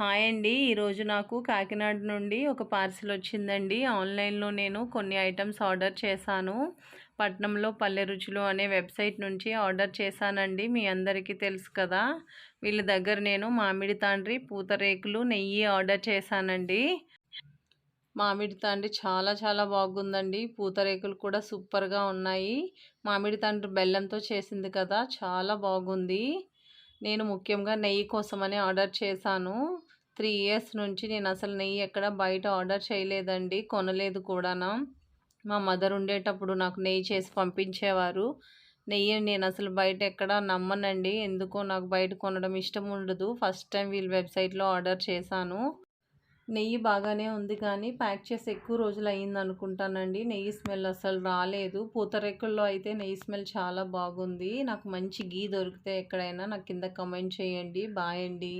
Hi అండి. ఈరోజు నాకు కాకినాడ నుండి ఒక పార్సిల్ వచ్చిందండి. ఆన్లైన్లో నేను కొన్ని ఐటమ్స్ ఆర్డర్ చేశాను. పట్నంలో పల్లె రుచులు అనే వెబ్సైట్ నుంచి ఆర్డర్ చేశానండి. మీ అందరికీ తెలుసు కదా! వీళ్ళ దగ్గర నేను మామిడి తాండ్రి పూతరేకులు నెయ్యి ఆర్డర్ చేశానండి. మామిడి తాండ్రి చాలా చాలా బాగుందండి. పూతరేకులు కూడా సూపర్గా ఉన్నాయి. మామిడి తాండ్రి బెల్లంతో చేసింది కదా! చాలా బాగుంది. నేను ముఖ్యంగా నెయ్యి కోసమని ఆర్డర్ చేశాను. త్రీ ఇయర్స్ నుంచి నేను అసలు నెయ్యి ఎక్కడ బయట ఆర్డర్ చేయలేదండి కొనలేదు కూడానా. మా మదర్ ఉండేటప్పుడు నాకు నెయ్యి చేసి పంపించేవారు. నెయ్యి నేను అసలు బయట ఎక్కడ నమ్మనండి ఎందుకో నాకు బయట కొనడం ఇష్టం ఉండదు. ఫస్ట్ టైం వీళ్ళ వెబ్సైట్లో ఆర్డర్ చేశాను. నెయ్యి బాగానే ఉంది కానీ ప్యాక్ చేసి ఎక్కువ రోజులు అయ్యింది అనుకుంటానండి. నెయ్యి స్మెల్ అసలు రాలేదు. పూతరెక్కుల్లో అయితే నెయ్యి స్మెల్ చాలా బాగుంది. నాకు మంచి గీ దొరికితే ఎక్కడైనా నాకు కింద కమెంట్ చేయండి. బాయ్ అండి.